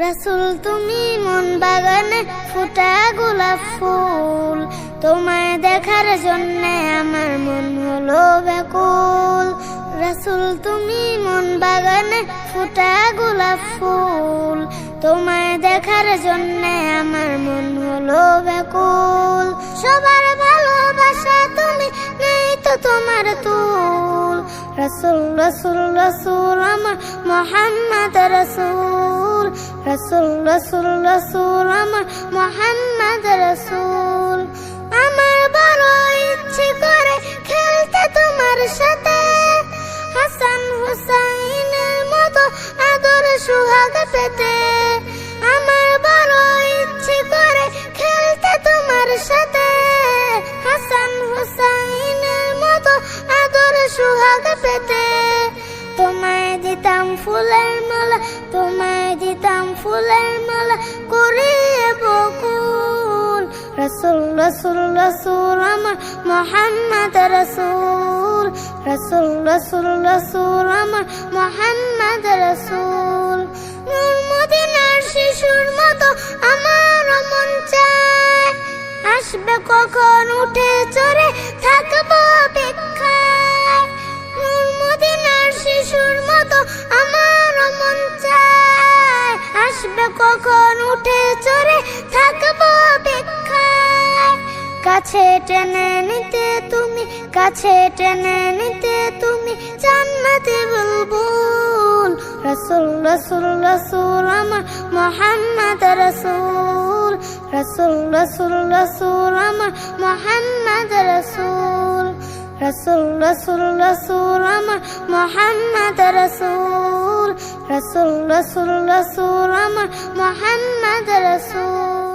রসুল, তুমি মন বাগানে ফুটা গোলাপ ফুল। তোমায় দেখার জন্য আমার মন হলো ব্যাকুল। রসুল, তুমি মন বাগানে ফুটা গোলাপ ফুল। তোমায় দেখার জন্য আমার মন হলো ব্যাকুল। সবার ভালোবাসা তুমি নেই তো তোমার তুল। রসুল রসুল রসুল, আমার মোহাম্মদ রসুল। রসুল রসুল রসুল, আমার মোহাম্মদ রসুল। আমার বড় ইচ্ছে করে খেলতে তোমার সাথে। হাসান হুসাইনের মতো আদর সুহাগ পেতে। আমার বড় ইচ্ছে করে খেলতে তোমার সাথে। হাসান হুসাইনের মতো আদর সুহাগ পেতে। তোমায় দিতাম ফুলের মালা, তোমায় দিতাম ফুলের মালা করিয়ে বকুল। রসুল রসুল রসুল আমার মোহাম্মদ রসুল। রসুল রসুল রসুল আমার মোহাম্মদ রসুল। নূর মদিনার শিশুর মতো আমার মন চায়। আসবে কখন উঠে চড়ে মতো আমার মন চায়। আসবে কখন উঠে চড়ে থাকব কাছে টেনে নিতে তুমি, কাছে টেনে নিতে তুমি জান্নাতে বুলবুল। রসুল রসুল রসুল, আমার মোহাম্মদ রসুল। রসুল রসুল রসুল, আমার মোহাম্মদ রসুল। রসুল রসুল রসুল আমার মোহাম্মদ রসুল। রসুল রসুল রসুল আমার মোহাম্মদ রসুল।